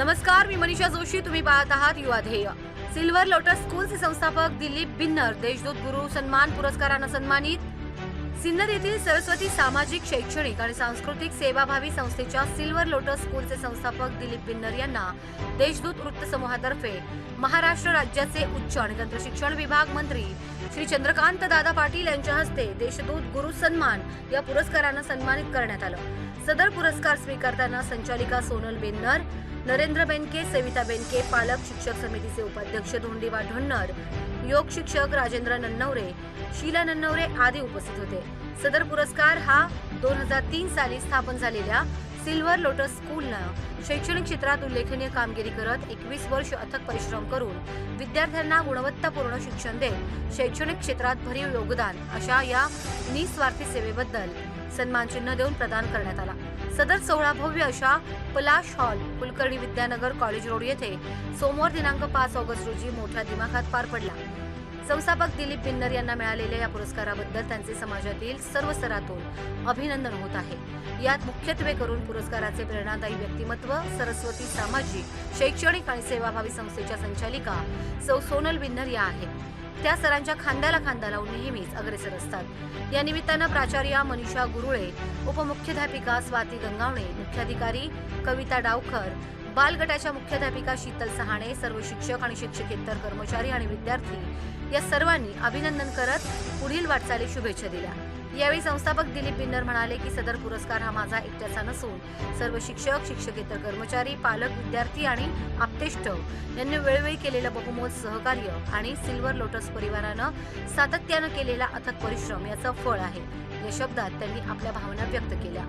नमस्कार मी मनीषा जोशी तुम्ही पाहत आहात युवा ध्येय. सिल्वर लोटस स्कूलचे संस्थापक दिलीप बिन्नर देशदूत गुरु सन्मान पुरस्कारानं सन्मानित सिन्नर येथील सरस्वती सामाजिक शैक्षणिक आणि सांस्कृतिक सेवाभावी संस्थेच्या सिल्वर लोटस स्कूलचे संस्थापक दिलीप बिन्नर यांना देशदूत वृत्त समूहातर्फे महाराष्ट्र राज्याचे उच्च आणि तंत्रशिक्षण विभाग मंत्री श्री चंद्रकांत दादा पाटील यांच्या हस्ते देशदूत गुरु सन्मान या पुरस्कारानं सन्मानित करण्यात आलं. सदर पुरस्कार स्वीकारताना संचालिका सोनल बेन्नर नरेंद्र बेनके सविता बेनके पालक शिक्षक समितीचे उपाध्यक्ष धोंडीबा ढोन्नर योग शिक्षक राजेंद्र नन्नवरे शीला नन्नवरे आदी उपस्थित होते. सदर पुरस्कार हा दोन हजार तीन साली स्थापन झालेल्या सिल्वर लोटस स्कूलनं शैक्षणिक क्षेत्रात उल्लेखनीय कामगिरी करत एकवीस वर्ष अथक परिश्रम करून विद्यार्थ्यांना गुणवत्तापूर्ण शिक्षण देत शैक्षणिक क्षेत्रात भरीव योगदान अशा या निस्वार्थी सेवेबद्दल सन्मान चिन्ह देऊन प्रदान करण्यात आला. सदर सोहळा भव्य अशा Palash hall Kulkarni Vidyanagar college road येथे सोमवार दिनांक पाच ऑगस्ट रोजी मोठ्या दिमाखात पार पडला. संस्थापक दिलीप बिन्नर यांना मिळालेल्या या पुरस्काराबद्दल त्यांचे समाजातील सर्व स्तरातून अभिनंदन होत आहे. यात मुख्यत्वे करून पुरस्काराचे प्रेरणादायी व्यक्तिमत्व सरस्वती सामाजिक शैक्षणिक आणि सेवाभावी संस्थेच्या संचालिका सौ सोनल बिन्नर या आहेत. त्या सरांच्या खांद्याला खांदा लावून नेहमीच अग्रेसर असतात. या निमित्तानं प्राचार्या मनीषा गुरुळे उपमुख्याध्यापिका स्वाती गंगावणे मुख्याधिकारी कविता डावकर बालगटाच्या मुख्याध्यापिका शीतल सहाणे सर्व शिक्षक आणि शिक्षकेतर कर्मचारी आणि विद्यार्थी या सर्वांनी अभिनंदन करत पुढील वाटचाली शुभेच्छा दिल्या. यावेळी संस्थापक दिलीप बिन्नर म्हणाले की सदर पुरस्कार हा माझा एकट्याचा नसून सर्व शिक्षक शिक्षकेतर कर्मचारी पालक विद्यार्थी आणि आप्तेष्ट यांनी वेळोवेळी केलेलं बहुमोल सहकार्य आणि सिल्वर लोटस परिवारानं सातत्यानं केलेला अथक परिश्रम याचं फळ आहे. या शब्दात त्यांनी आपल्या भावना व्यक्त केल्या.